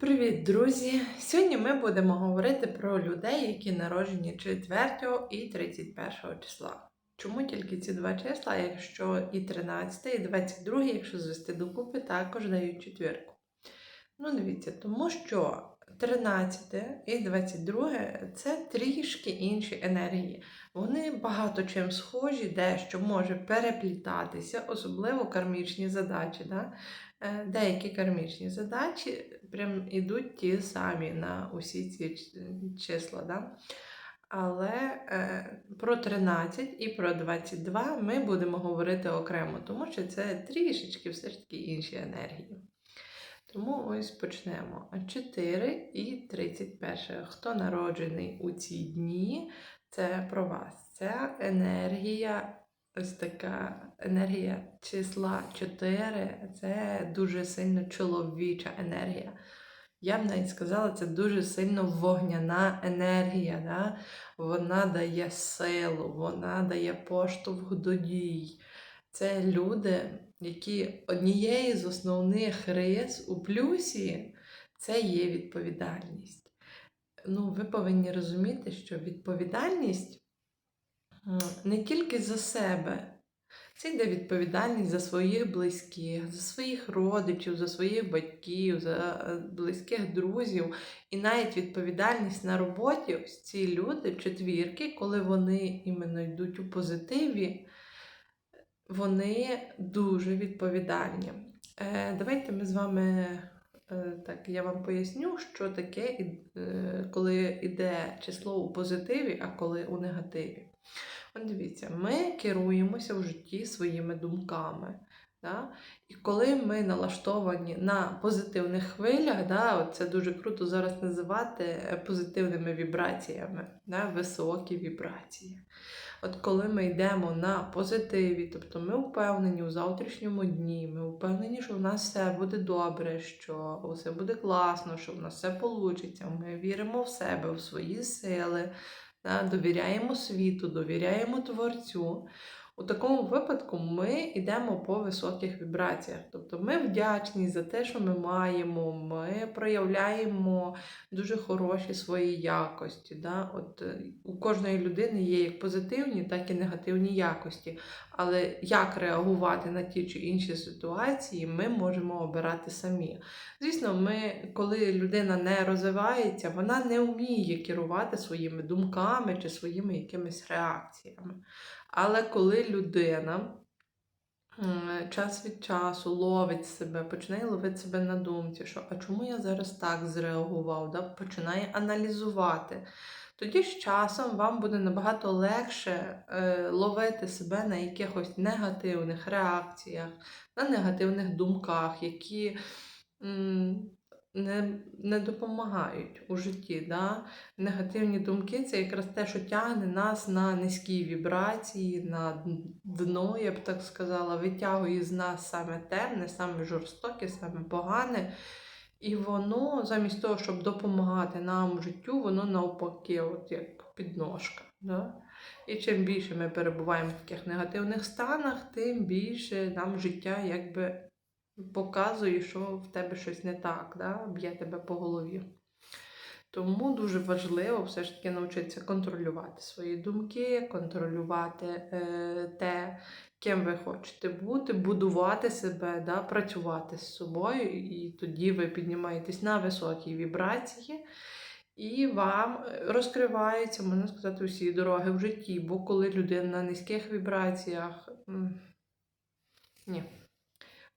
Привіт, друзі! Сьогодні ми будемо говорити про людей, які народжені 4 і 31 числа. Чому тільки ці два числа, якщо і 13, і 22, якщо звести докупи, також дають четвірку. Ну, дивіться, тому що 13 і 22 це трішки інші енергії. Вони багато чим схожі, дещо може переплітатися, особливо кармічні задачі. Да? Е, Деякі кармічні задачі прям ідуть ті самі на усі ці числа. Да? Але е, про 13 і про 22 ми будемо говорити окремо, тому що це трішечки все ж таки інші енергії. Тому ось почнемо. 4 і 31. Хто народжений у ці дні, це про вас. Ця енергія, ось така енергія числа 4, це дуже сильно чоловіча енергія. Я б навіть сказала, це дуже сильно вогняна енергія. Да? Вона дає силу, вона дає поштовх до дій. Це люди, які однією з основних рис у плюсі це є відповідальність. Ну, ви повинні розуміти, що відповідальність не тільки за себе. Це йде відповідальність за своїх близьких, за своїх родичів, за своїх батьків, за е, близьких друзів, і навіть відповідальність на роботі. Ось ці люди, четвірки, коли вони іменно йдуть у позитиві, вони дуже відповідальні. Е, давайте ми з вами е, так, я вам поясню, що таке, е, коли йде число у позитиві, а коли у негативі. От дивіться, ми керуємося в житті своїми думками. Да? І коли ми налаштовані на позитивних хвилях, да, це дуже круто зараз називати е, позитивними вібраціями, да, високі вібрації. От коли ми йдемо на позитиві, тобто ми впевнені у завтрашньому дні, ми впевнені, що в нас все буде добре, що все буде класно, що в нас все вийде, ми віримо в себе, в свої сили, довіряємо світу, довіряємо творцю. У такому випадку ми йдемо по високих вібраціях. Тобто ми вдячні за те, що ми маємо, ми проявляємо дуже хороші свої якості. Да? От, е, у кожної людини є як позитивні, так і негативні якості. Але як реагувати на ті чи інші ситуації, ми можемо обирати самі. Звісно, ми, коли людина не розвивається, вона не вміє керувати своїми думками чи своїми якимись реакціями. Але коли людина час від часу ловить себе, починає ловити себе на думці, що а чому я зараз так зреагував, да? починає аналізувати. Тоді з часом вам буде набагато легше е, ловити себе на якихось негативних реакціях, на негативних думках, які не, не допомагають у житті. Да? Негативні думки це якраз те, що тягне нас на низькі вібрації, на дно, я б так сказала, витягує з нас саме темне, саме жорстоке, саме погане. І воно, замість того, щоб допомагати нам в життю, воно навпаки, от як підножка. Да? І чим більше ми перебуваємо в таких негативних станах, тим більше нам життя якби показує, що в тебе щось не так, да? б'є тебе по голові. Тому дуже важливо все ж таки навчитися контролювати свої думки, контролювати е, те, ким ви хочете бути, будувати себе, да, працювати з собою, і тоді ви піднімаєтесь на високі вібрації, і вам розкриваються, можна сказати, усі дороги в житті. Бо коли людина на низьких вібраціях, ні,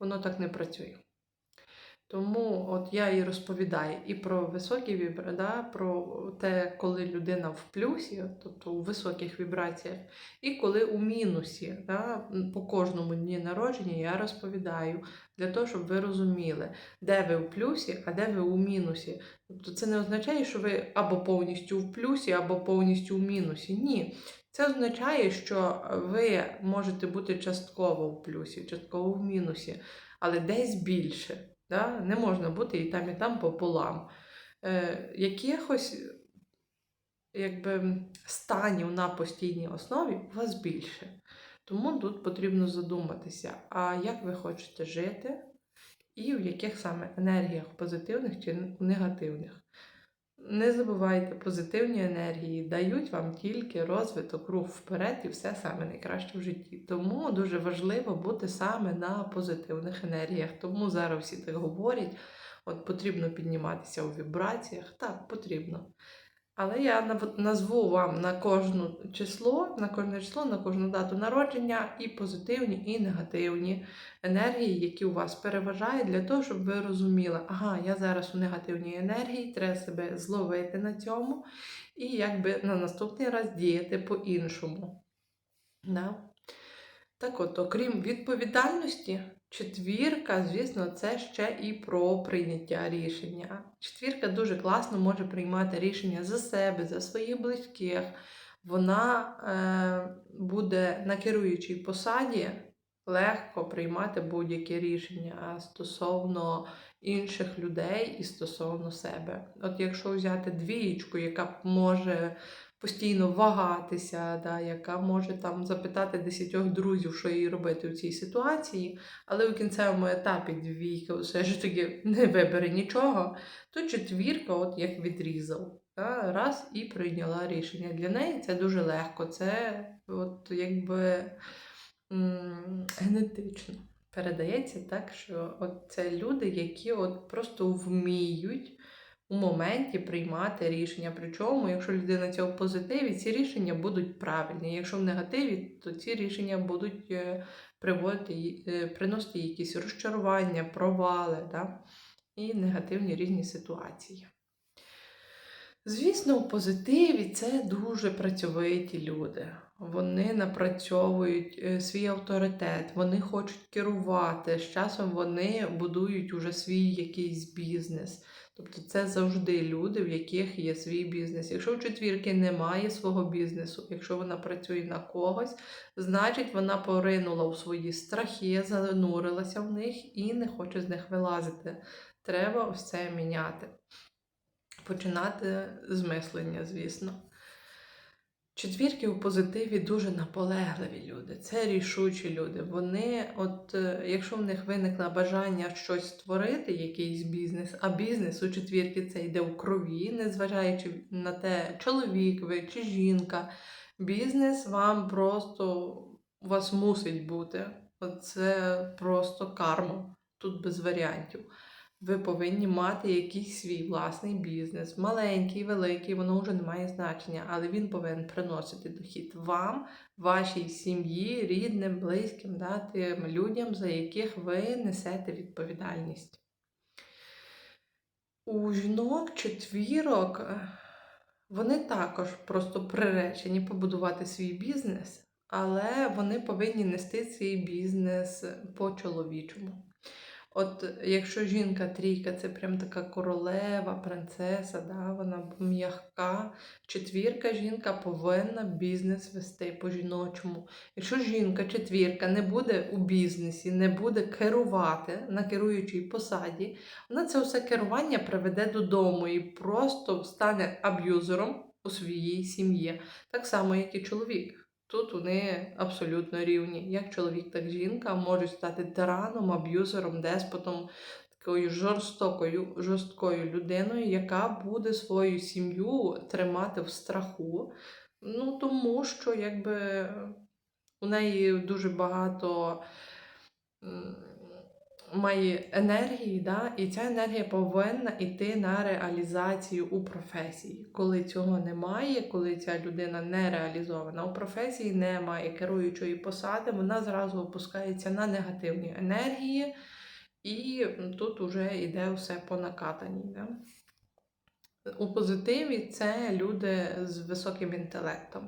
воно так не працює. Тому от я і розповідаю і про високі вібрації, да, про те, коли людина в плюсі, тобто у високих вібраціях, і коли у мінусі. Да, по кожному дні народження я розповідаю для того, щоб ви розуміли, де ви в плюсі, а де ви у мінусі. Тобто це не означає, що ви або повністю в плюсі, або повністю в мінусі. Ні. Це означає, що ви можете бути частково в плюсі, частково в мінусі, але десь більше. Да? Не можна бути і там, і там пополам. Е, якихось якби, станів на постійній основі у вас більше. Тому тут потрібно задуматися, а як ви хочете жити, і в яких саме енергіях позитивних чи негативних. Не забувайте, позитивні енергії дають вам тільки розвиток, рух вперед і все саме найкраще в житті. Тому дуже важливо бути саме на позитивних енергіях. Тому зараз всі так говорять: от потрібно підніматися у вібраціях. Так, потрібно. Але я назву вам на кожне число, на кожне число, на кожну дату народження і позитивні, і негативні енергії, які у вас переважають, для того, щоб ви розуміли, ага, я зараз у негативній енергії, треба себе зловити на цьому, і якби на наступний раз діяти по-іншому. Да? Так от, окрім відповідальності, четвірка, звісно, це ще і про прийняття рішення. Четвірка дуже класно може приймати рішення за себе, за своїх близьких. Вона е, буде на керуючій посаді легко приймати будь-які рішення стосовно інших людей і стосовно себе. От якщо взяти двієчку, яка може постійно вагатися, да, яка може там запитати десятьох друзів, що їй робити у цій ситуації, але у кінцевому етапі двійка все ж таки не вибере нічого, то четвірка, от як відрізав. Да, раз і прийняла рішення. Для неї це дуже легко. Це от якби генетично передається так, що от це люди, які от просто вміють у моменті приймати рішення. Причому, якщо людина ця в позитиві, ці рішення будуть правильні. Якщо в негативі, то ці рішення будуть е, приводити, е, приносити якісь розчарування, провали да? і негативні різні ситуації. Звісно, у позитиві це дуже працьовиті люди. Вони напрацьовують е, свій авторитет, вони хочуть керувати. З часом вони будують уже свій якийсь бізнес. Тобто це завжди люди, в яких є свій бізнес. Якщо в четвірки немає свого бізнесу, якщо вона працює на когось, значить вона поринула у свої страхи, занурилася в них і не хоче з них вилазити. Треба ось це міняти. Починати з мислення, звісно. Четвірки у позитиві дуже наполегливі люди, це рішучі люди. Вони, от е, якщо в них виникло бажання щось створити, якийсь бізнес, а бізнес у четвірки це йде у крові, незважаючи на те, чоловік ви чи жінка, бізнес вам просто у вас мусить бути. Це просто карма. Тут без варіантів. Ви повинні мати якийсь свій власний бізнес, маленький, великий, воно вже не має значення, але він повинен приносити дохід вам, вашій сім'ї, рідним, близьким, да, тим людям, за яких ви несете відповідальність. У жінок четвірок е, вони також просто приречені побудувати свій бізнес, але вони повинні нести свій бізнес по-чоловічому. От якщо жінка трійка, це прям така королева, принцеса, да, вона м'яка. Четвірка жінка повинна бізнес вести по-жіночому. Якщо жінка, четвірка не буде у бізнесі, не буде керувати на керуючій посаді, вона це все керування приведе додому і просто стане аб'юзером у своїй сім'ї. Так само, як і чоловік. Тут вони абсолютно рівні. Як чоловік, так і жінка можуть стати тираном, аб'юзером, деспотом, такою жорстокою, жорсткою людиною, яка буде свою сім'ю тримати в страху. Ну, тому що якби у неї дуже багато має енергії, да? і ця енергія повинна йти на реалізацію у професії. Коли цього немає, коли ця людина не реалізована у професії, немає керуючої посади, вона зразу опускається на негативні енергії, і тут вже йде все по накатаній. Да? У позитиві це люди з високим інтелектом.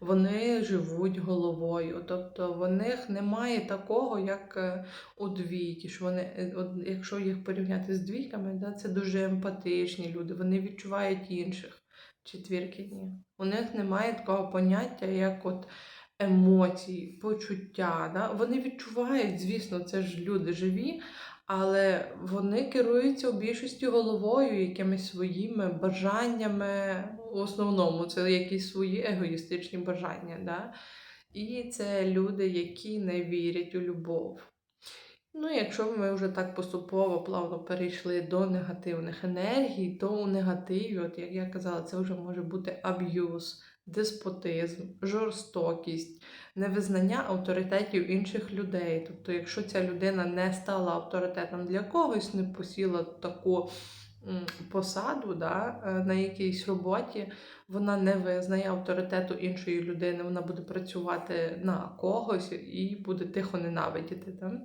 Вони живуть головою, тобто в них немає такого, як е, у двійки. Що вони, е, якщо їх порівняти з двійками, да, це дуже емпатичні люди, вони відчувають інших. Четвірки ні. У них немає такого поняття, як от емоції, почуття. Да? Вони відчувають, звісно, це ж люди живі, але вони керуються у більшості головою, якимись своїми бажаннями. В основному це якісь свої егоїстичні бажання. Да? І це люди, які не вірять у любов. Ну, якщо ми вже так поступово плавно перейшли до негативних енергій, то у негативі, от як я казала, це вже може бути аб'юз, деспотизм, жорстокість, невизнання авторитетів інших людей. Тобто, якщо ця людина не стала авторитетом для когось, не посіла таку посаду да, е, на якійсь роботі, вона не визнає авторитету іншої людини, вона буде працювати на когось і буде тихо ненавидіти. Да?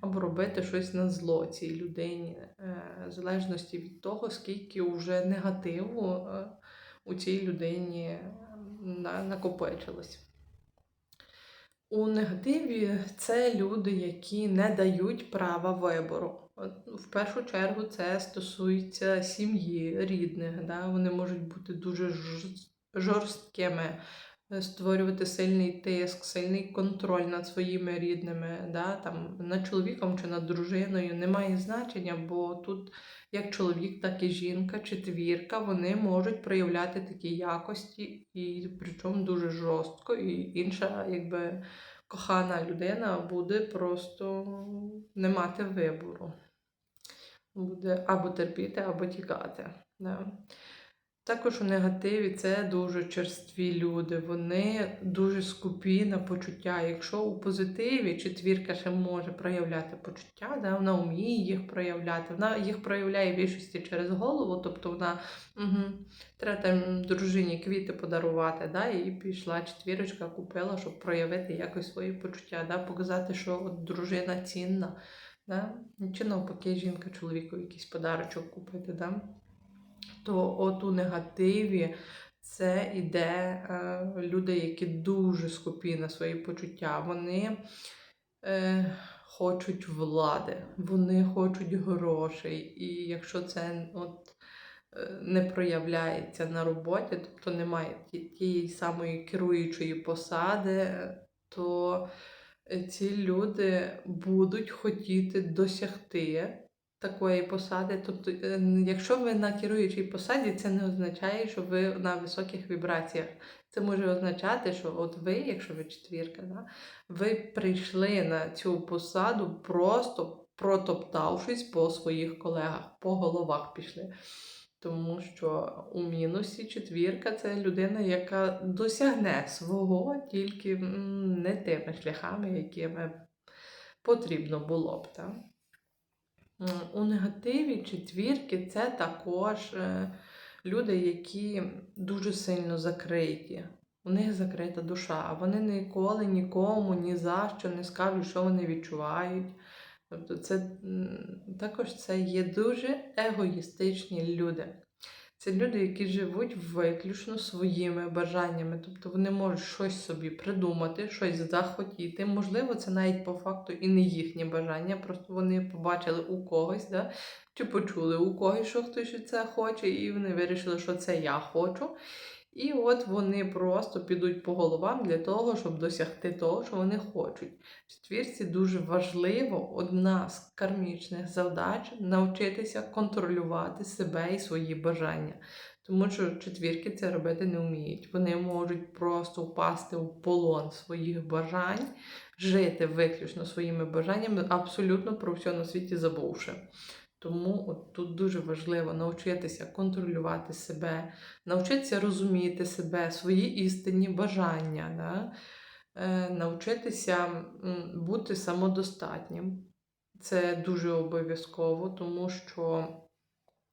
або робити щось на зло цій людині, е, в залежності від того, скільки вже негативу е, у цій людині накопичилось. У негативі це люди, які не дають права вибору. Ну, В першу чергу це стосується сім'ї, рідних. Да? Вони можуть бути дуже жорсткими, е, створювати сильний тиск, сильний контроль над своїми рідними, да? Там, над чоловіком чи над дружиною немає значення, бо тут як чоловік, так і жінка, четвірка, вони можуть проявляти такі якості, і причому дуже жорстко, і інша, якби кохана людина буде просто не мати вибору. Буде або терпіти, або тікати. Да. Також у негативі це дуже черстві люди, вони дуже скупі на почуття. Якщо у позитиві четвірка ще може проявляти почуття, да, вона вміє їх проявляти, вона їх проявляє в більшості через голову, тобто вона угу, треба там дружині квіти подарувати, да, і пішла четвірочка, купила, щоб проявити якось свої почуття, да, показати, що от дружина цінна. Да? Чи навпаки, жінка чоловіку якийсь подарочок купити. Да? то от у негативі це іде е, люди, які дуже скупі на свої почуття. Вони е, хочуть влади, вони хочуть грошей. І якщо це от, е, не проявляється на роботі, тобто немає тієї самої керуючої посади, то е, ці люди будуть хотіти досягти такої посади. Тобто, е, якщо ви на керуючій посаді, це не означає, що ви на високих вібраціях. Це може означати, що от ви, якщо ви четвірка, да, ви прийшли на цю посаду просто протоптавшись по своїх колегах, по головах пішли. Тому що у мінусі четвірка це людина, яка досягне свого тільки не тими шляхами, якими потрібно було б. Так? У негативі четвірки це також е, люди, які дуже сильно закриті. У них закрита душа. Вони ніколи нікому ні за що не скажуть, що вони відчувають. Тобто це також це є дуже егоїстичні люди. Це люди, які живуть виключно своїми бажаннями. Тобто вони можуть щось собі придумати, щось захотіти. Можливо, це навіть по факту і не їхнє бажання, просто вони побачили у когось, да? чи почули у когось, що хтось це хоче, і вони вирішили, що це я хочу. І от вони просто підуть по головам для того, щоб досягти того, що вони хочуть. В четвірці дуже важливо одна з кармічних завдач навчитися контролювати себе і свої бажання. Тому що четвірки це робити не вміють. Вони можуть просто впасти в полон своїх бажань, жити виключно своїми бажаннями, абсолютно про все на світі забувши. Тому от тут дуже важливо навчитися контролювати себе, навчитися розуміти себе, свої істинні бажання, да? е, навчитися бути самодостатнім. Це дуже обов'язково, тому що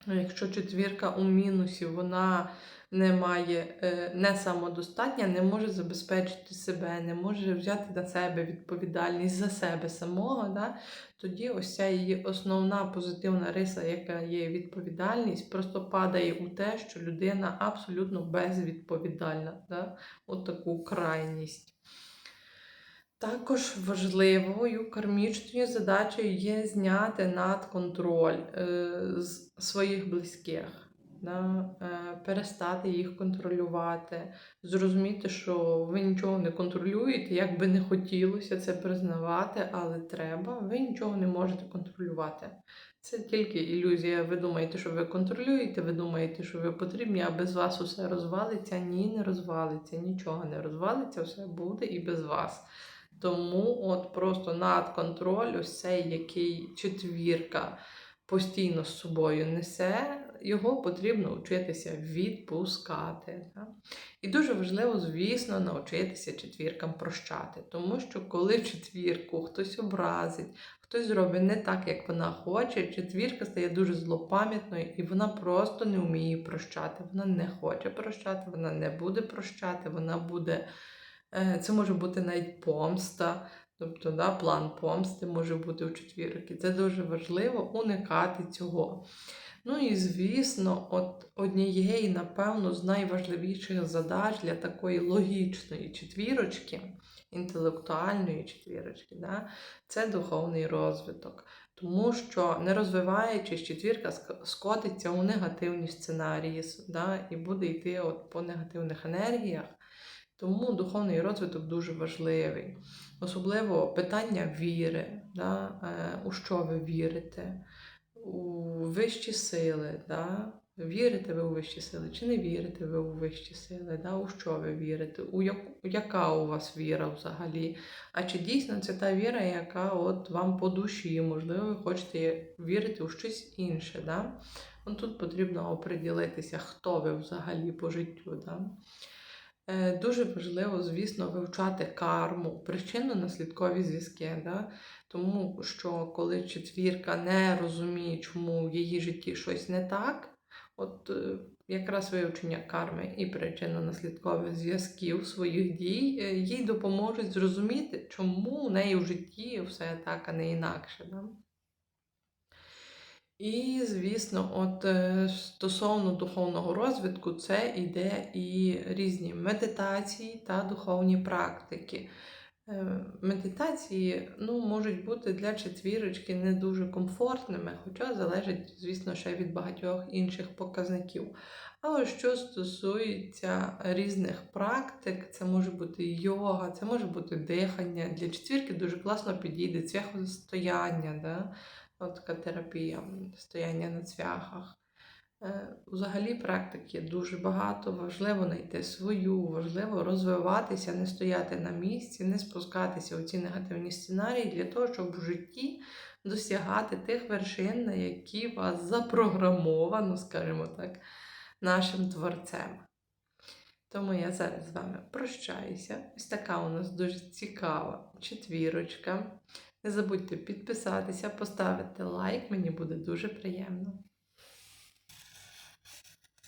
якщо четвірка у мінусі, вона не має, е, не самодостатня, не може забезпечити себе, не може взяти на себе відповідальність за себе самого, да? тоді ось ця її основна позитивна риса, яка є відповідальність, просто падає у те, що людина абсолютно безвідповідальна. Да? От таку крайність. Також важливою кармічною задачею є зняти надконтроль е, з своїх близьких, да? е, перестати їх контролювати, зрозуміти, що ви нічого не контролюєте, як би не хотілося це признавати, але треба, ви нічого не можете контролювати. Це тільки ілюзія. Ви думаєте, що ви контролюєте, ви думаєте, що ви потрібні, а без вас усе розвалиться. Ні, не розвалиться, нічого не розвалиться, все буде і без вас. Тому от просто надконтроль, ось цей, який четвірка постійно з собою несе, його потрібно вчитися відпускати. Да? І дуже важливо, звісно, навчитися четвіркам прощати. Тому що коли четвірку хтось образить, хтось зробить не так, як вона хоче, четвірка стає дуже злопам'ятною і вона просто не вміє прощати. Вона не хоче прощати, вона не буде прощати, вона буде. Е, Це може бути навіть помста, тобто да, план помсти може бути у четвірки. Це дуже важливо уникати цього. Ну і звісно, от однієї, напевно, з найважливіших задач для такої логічної четвірочки, інтелектуальної четвірочки, да, це духовний розвиток. Тому що не розвиваючись, четвірка ск- скотиться у негативні сценарії да, і буде йти от по негативних енергіях. Тому духовний розвиток дуже важливий. Особливо питання віри, да, е, у що ви вірите, у вищі сили. Да? Вірите ви у вищі сили, чи не вірите ви у вищі сили? Да? У що ви вірите? У яку, яка у вас віра взагалі? А чи дійсно це та віра, яка от вам по душі? Можливо, ви хочете вірити у щось інше. Да? Тут потрібно оприділитися, хто ви взагалі по життю. Да? Е, Дуже важливо, звісно, вивчати карму, причинно-наслідкові зв'язки. Да? Тому що коли четвірка не розуміє, чому в її житті щось не так, от е, якраз вивчення карми і причинно-наслідкових зв'язків своїх дій е, їй допоможуть зрозуміти, чому у неї в житті все так, а не інакше. Да? І, звісно, от е, стосовно духовного розвитку, це іде і різні медитації та духовні практики. Е, Медитації ну, можуть бути для четвірочки не дуже комфортними, хоча залежить, звісно, ще від багатьох інших показників. А ось що стосується різних практик, це може бути йога, це може бути дихання. Для четвірки дуже класно підійде цвяхостояння, да? От така терапія, стояння на цвяхах. Е, Взагалі практик є дуже багато, важливо знайти свою, важливо розвиватися, не стояти на місці, не спускатися у ці негативні сценарії для того, щоб в житті досягати тих вершин, на які вас запрограмовано, скажімо так, нашим творцем. Тому я зараз з вами прощаюся. Ось така у нас дуже цікава четвірочка. Не забудьте підписатися, поставити лайк, мені буде дуже приємно.